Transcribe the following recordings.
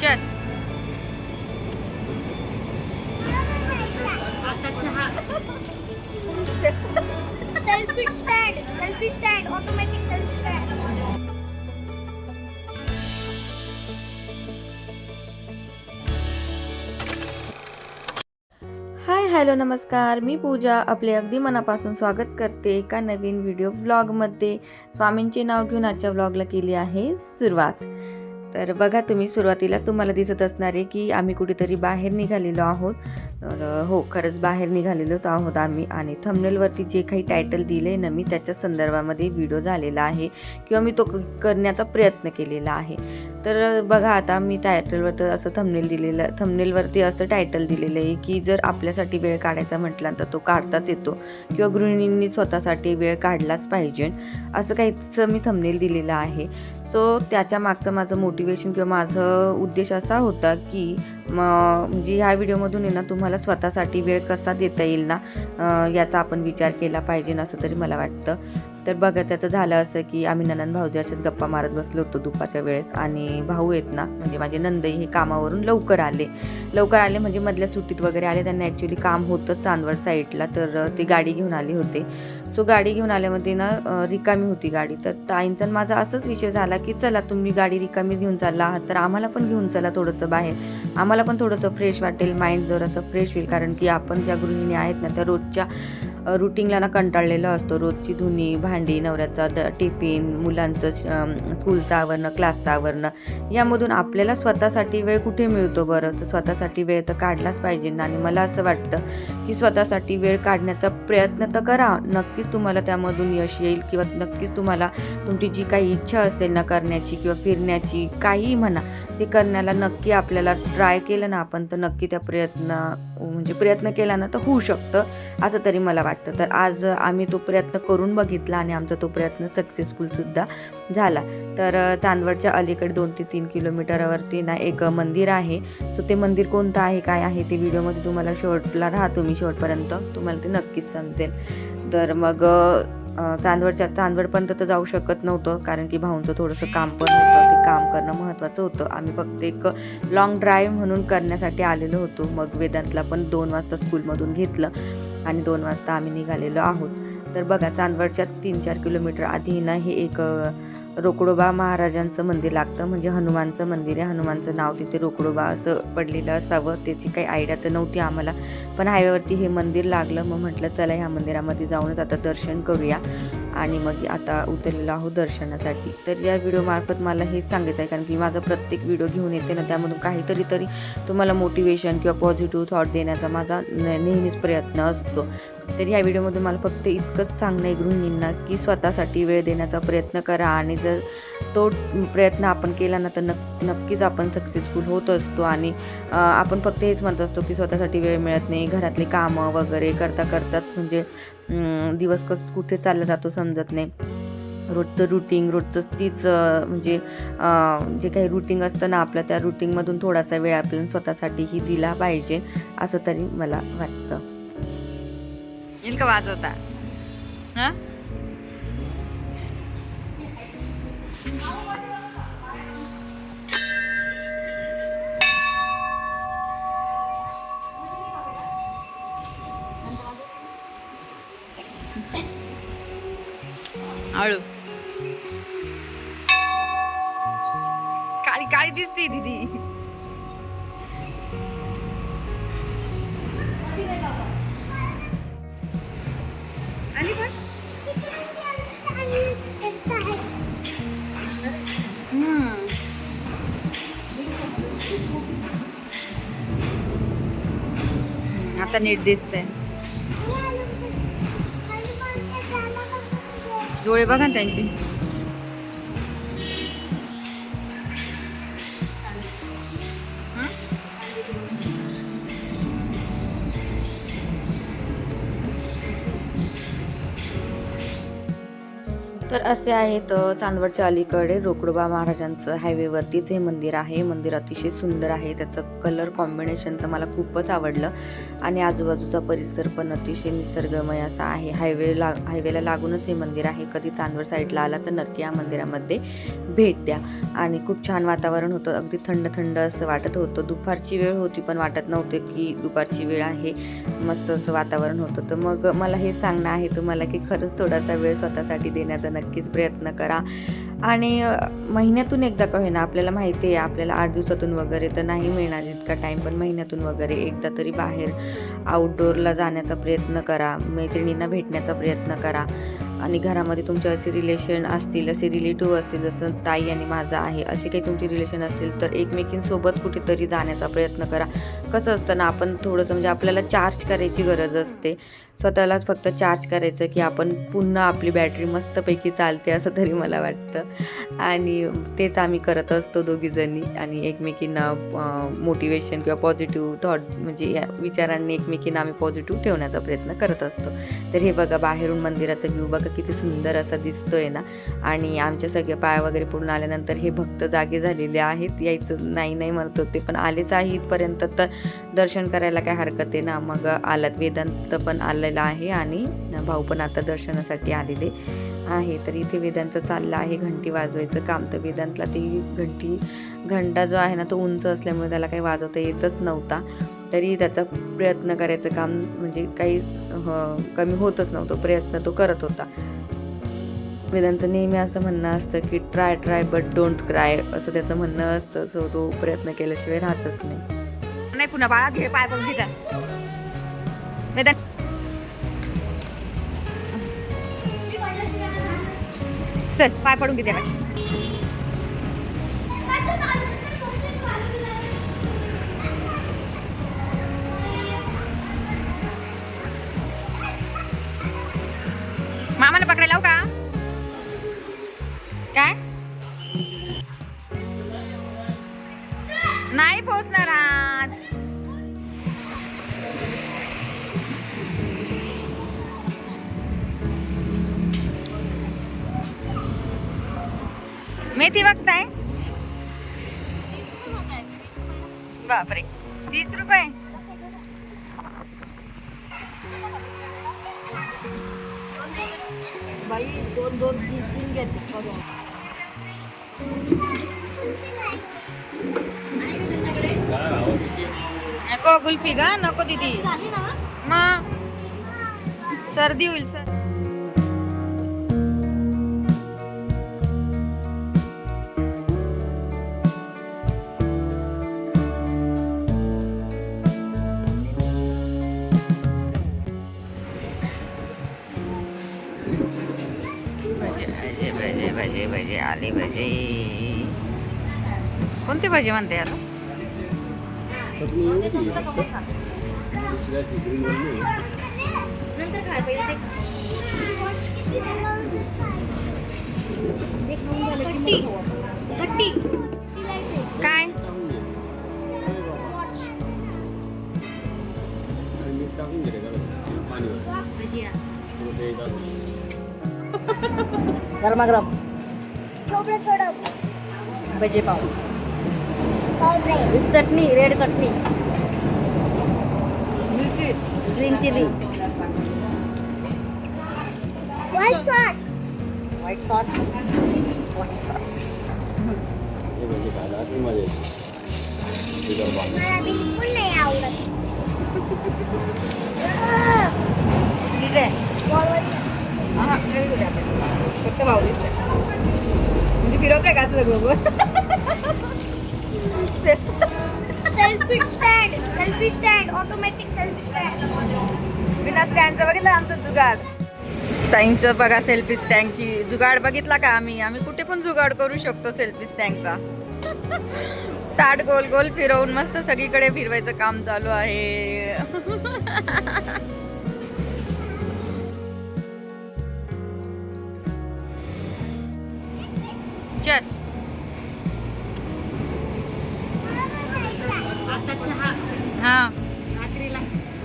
चस आता चहा. Selfie stand selfie stand automatic selfie stand hi hello नमस्कार. मी पूजा. आपले अगदी मनापासून स्वागत करते एका नवीन व्हिडिओ व्लॉगमध्ये स्वामींचे नाव घेऊन आजच्या व्लॉगला केली आहे सुरुवात. तर बघा तुम्ही सुरुवातीलाच तुम्हाला दिसत असणार आहे की आम्ही कुठेतरी बाहेर निघालेलो आहोत. तर हो खरंच बाहेर निघालेलोच आहोत आम्ही आणि थंबनेलवरती जे काही टायटल दिले ना मी त्याच्या संदर्भामध्ये व्हिडिओ झालेला आहे किंवा मी तो करण्याचा प्रयत्न केलेला आहे. तर बघा आता मी टायटलवर तर असं थंबनेल दिलेलं थंबनेलवरती असं टायटल दिलेलं आहे की जर आपल्यासाठी वेळ काढायचा म्हटला तर तो काढताच येतो. किंवा गृहिणींनी स्वतःसाठी वेळ काढलाच पाहिजे. असं काहीच मी थंबनेल दिलेलं आहे. सो त्याच्या मागचं माझं मोटिवेशन किंवा माझं उद्देश असा होता की म म्हणजे ह्या व्हिडिओमधून आहे ना तुम्हाला स्वतःसाठी वेळ कसा देता येईल ना याचा आपण विचार केला पाहिजे असं तरी मला वाटतं. तर बघा त्याचं झालं असं की आम्ही ननंद भाऊजी असेच गप्पा मारत बसलो होतो दुपारच्या वेळेस आणि भाऊ आहेत ना म्हणजे माझे नंदई हे कामावरून लवकर आले. लवकर आले म्हणजे मधल्या सुट्टीत वगैरे आले त्यांना ॲक्च्युली काम होतं चांदवड साईडला तर ते गाडी घेऊन आले होते. सो गाडी घेऊन आल्यामध्ये ना रिकामी होती गाडी. तर ताईंचा आणि माझा असंच विषय झाला की चला तुम्ही गाडी रिकामी घेऊन चालला आहात तर आम्हाला पण घेऊन चला थोडंसं बाहेर. आम्हाला पण थोडंसं फ्रेश वाटेल माइंड जरासं फ्रेश होईल कारण की आपण ज्या गृहिणी आहेत ना त्या रोजच्या रुटीनला ना कंटाळलेला असतो. रोजची धुनी भांडी नवऱ्याचा ड- टिफिन मुलांचं स्कूलचं आवरणं क्लासचं आवरणं यामधून आपल्याला स्वतःसाठी वेळ कुठे मिळतो बरं? तर स्वतःसाठी वेळ तर काढलाच पाहिजे. ना आणि मला असं वाटतं की स्वतःसाठी वेळ काढण्याचा प्रयत्न तर करा. नक्कीच तुम्हाला त्यामधून यश येईल किंवा नक्कीच तुम्हाला तुमची जी काही इच्छा असेल ना करण्याची किंवा फिरण्याची काहीही म्हणा ते करण्याला नक्की आपल्याला ट्राय केलं ना आपण तर नक्की त्या प्रयत्न म्हणजे प्रयत्न केला ना तर होऊ शकतं असं तरी मला वाटतं. तर आज आम्ही तो प्रयत्न करून बघितला आणि आमचा तो प्रयत्न सक्सेसफुलसुद्धा झाला. तर चांदवडच्या अलीकडे दोन ते तीन किलोमीटरवरती ना एक मंदिर आहे. सो ते मंदिर कोणतं आहे काय आहे ते व्हिडिओमध्ये तुम्हाला शेवटला राहतो मी शेवटपर्यंत तुम्हाला ते नक्कीच समजेल. तर मग चांदवडच्या चांदवडपर्यंत तर जाऊ शकत नव्हतं कारण की भाऊंचं थोडंसं काम पण होतं. काम करणं महत्त्वाचं होतं. आम्ही फक्त एक लॉंग ड्राईव्ह म्हणून करण्यासाठी आलेलो होतो. मग वेदांतला पण दोन वाजता स्कूलमधून घेतलं आणि दोन वाजता आम्ही निघालेलो आहोत. तर बघा चांदवडच्या तीन चार किलोमीटर आधी ना हे एक रोकडोबा महाराजांचं मंदिर लागतं. म्हणजे हनुमानचं मंदिर आहे. हनुमानचं नाव तिथे रोकडोबा असं पडलेलं असावं. त्याची काही आयडिया तर नव्हती आम्हाला. पण हायवेवरती हे मंदिर लागलं. मग म्हटलं चला ह्या मंदिरामध्ये जाऊनच आता दर्शन करूया. आणि मग आता उतरलेलो आहोत दर्शनासाठी. तर या व्हिडिओमार्फत मला हेच सांगायचं आहे कारण की माझा प्रत्येक व्हिडिओ घेऊन येते ना त्यामधून काहीतरी तरी तुम्हाला मोटिवेशन किंवा पॉझिटिव्ह थॉट देण्याचा माझा नेहमीच प्रयत्न असतो. तर ह्या व्हिडिओमधून मला फक्त इतकंच सांगणं आहे गृहिणींना की स्वतःसाठी वेळ देण्याचा प्रयत्न करा आणि जर तो प्रयत्न आपण केला ना तर नक नक्कीच आपण सक्सेसफुल होत असतो. आणि आपण फक्त हेच म्हणत असतो की स्वतःसाठी वेळ मिळत नाही घरातली कामं वगैरे करता करताच म्हणजे दिवस कस कुठे चालला जातो समजत नाही. रोजचं रुटीन रोजचं तीच म्हणजे जे काही रुटीन असतं ना आपलं त्या रुटीनमधून थोडासा वेळ आपल्याला स्वतःसाठीही दिला पाहिजे असं तरी मला वाटतं. येईल का वाजवता. हा? हळू काळी काळी दिसते दिदी. आता नीट दिसतंय. डोळे बघा ना त्यांचे. तर असे आहेत चांदवडच्या अलीकडे रोकडोबा महाराजांचं हायवेवरतीच हे मंदिर आहे. मंदिर अतिशय सुंदर आहे. त्याचं कलर कॉम्बिनेशन तर मला खूपच आवडलं. आणि आजूबाजूचा परिसर पण अतिशय निसर्गमय असा आहे. हायवे ला हायवेला लागूनच हे मंदिर आहे. कधी चांदवड साईडला आला तर नक्की या मंदिरामध्ये भेट द्या. आणि खूप छान वातावरण होतं. अगदी थंड थंड असं वाटत होतं. दुपारची वेळ होती पण वाटत नव्हते की दुपारची वेळ आहे. मस्त असं वातावरण होतं. तर मग मला हे सांगणं आहे तुम्हाला की खरंच थोडासा वेळ स्वतःसाठी देण्याचा नक्कीच प्रयत्न करा. आणि महिन्यातून एकदा का होईना आपल्याला माहिती आहे आपल्याला आठ दिवसातून वगैरे तर नाही मिळणार इतका टाईम पण महिन्यातून वगैरे एकदा तरी बाहेर आउटडोअरला जाण्याचा प्रयत्न करा मैत्रिणींना भेटण्याचा प्रयत्न करा. आणि घरामध्ये तुमचे असे रिलेशन असतील असे रिलेटिव्ह असतील जसं ताई आणि माझा आहे असे काही तुमचे रिलेशन असतील तर एकमेकींसोबत कुठेतरी जाण्याचा प्रयत्न करा. कसं असतं ना आपण थोडंसं म्हणजे आपल्याला चार्ज करायची गरज असते. स्वतःलाच फक्त चार्ज करायचं की आपण पुन्हा आपली बॅटरी मस्तपैकी चालते असं तरी मला वाटतं. आणि तेच आम्ही करत असतो दोघीजणी आणि एकमेकींना मोटिवेशन किंवा पॉझिटिव्ह थॉट म्हणजे या विचारांनी एकमेकींना आम्ही पॉझिटिव्ह ठेवण्याचा प्रयत्न करत असतो. तर हे बघा बाहेरून मंदिराचा व्ह्यू बघा किती सुंदर असा दिसतोय ना. आणि आमच्या सगळ्या पाया वगैरे पडून आल्यानंतर हे भक्त जागे झालेले आहेत. यायचं नाही नाही म्हणत होते पण आलेच आहे इथपर्यंत. तर दर्शन करायला काय हरकत आहे ना? मग आलात वेदांत पण आलं आलेला आहे आणि भाऊ पण आता दर्शनासाठी आलेले आहे. तर इथे वेदांचं चाललं आहे. घंटी वाजवायचं काम. तर वेदांतला ती घंटी घंटा जो आहे ना तो उंच असल्यामुळे त्याला काही वाजवता येतच नव्हता. तरी त्याचा प्रयत्न करायचं काम म्हणजे काही कमी होतच नव्हतं. प्रयत्न तो करत होता. वेदांचं नेहमी असं म्हणणं असतं की try try but don't cry असं त्याचं म्हणणं असतं. सो तो प्रयत्न केल्याशिवाय राहतच नाही. नाही पुन्हा बाळा घे पाय पडून चल पाय पडून घेते मामाला पकडायला लावू का? काय? नाही पोहोचणार हा. मेथी बघताय? बापरे. तीस रुपये? नको कुल्फी का नको दिदी. मग? सर्दी होईल सर. भजे भजे भजे भजे आले भजे. कोणते भजे म्हणते याला? काय? गरमागरम थोडं. भजे पाव. With chutney red chutney. Green chilli. White sauce white sauce white sauce मला बिलकुल नाही आवडत. ठीक आहे. हा, लगेच होते आता. फक्त भाऊ दिसतोय म्हणजे फिरवताय का असं सगळं selfie stand selfie stand automatic selfie stand बिना स्टँडचं बघितलं आमचं जुगाड? ताईंचं बघा सेल्फी स्टँडची जुगाड बघितला का आम्ही? आम्ही कुठे पण जुगाड करू शकतो सेल्फी स्टँडचा ताट गोल गोल फिरवून मस्त सगळीकडे फिरवायचं काम चालू आहे.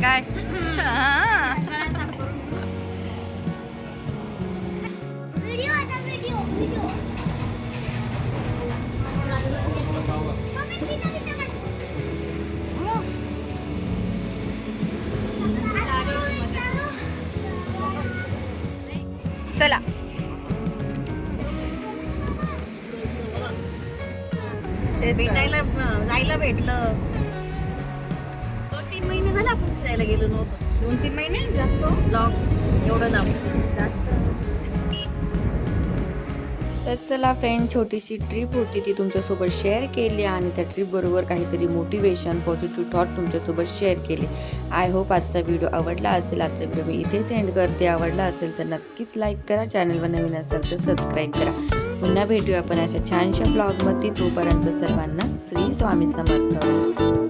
काय? चला. भेटायला जायला भेटलं. आपण फिरायला गेलो नव्हतो. दोन तीन महिने जास्त लॉंग एवढं लांब. जास्त. तर चला फ्रेंड छोटीशी ट्रिप होती ती तुमच्यासोबत शेअर केली आणि त्या ट्रिपबरोबर काहीतरी मोटिवेशन पॉझिटिव्ह थॉट तुमच्यासोबत शेअर केले. आय होप आजचा व्हिडिओ आवडला असेल. आजचा व्हिडिओ मी इथेच एंड करते. आवडला असेल तर नक्कीच लाईक करा. चॅनलवर नवीन असेल तर सबस्क्राईब करा. पुन्हा भेटूया आपण अशा छानशा ब्लॉगमध्ये तोपर्यंत सर्वांना श्री स्वामी समर्थ.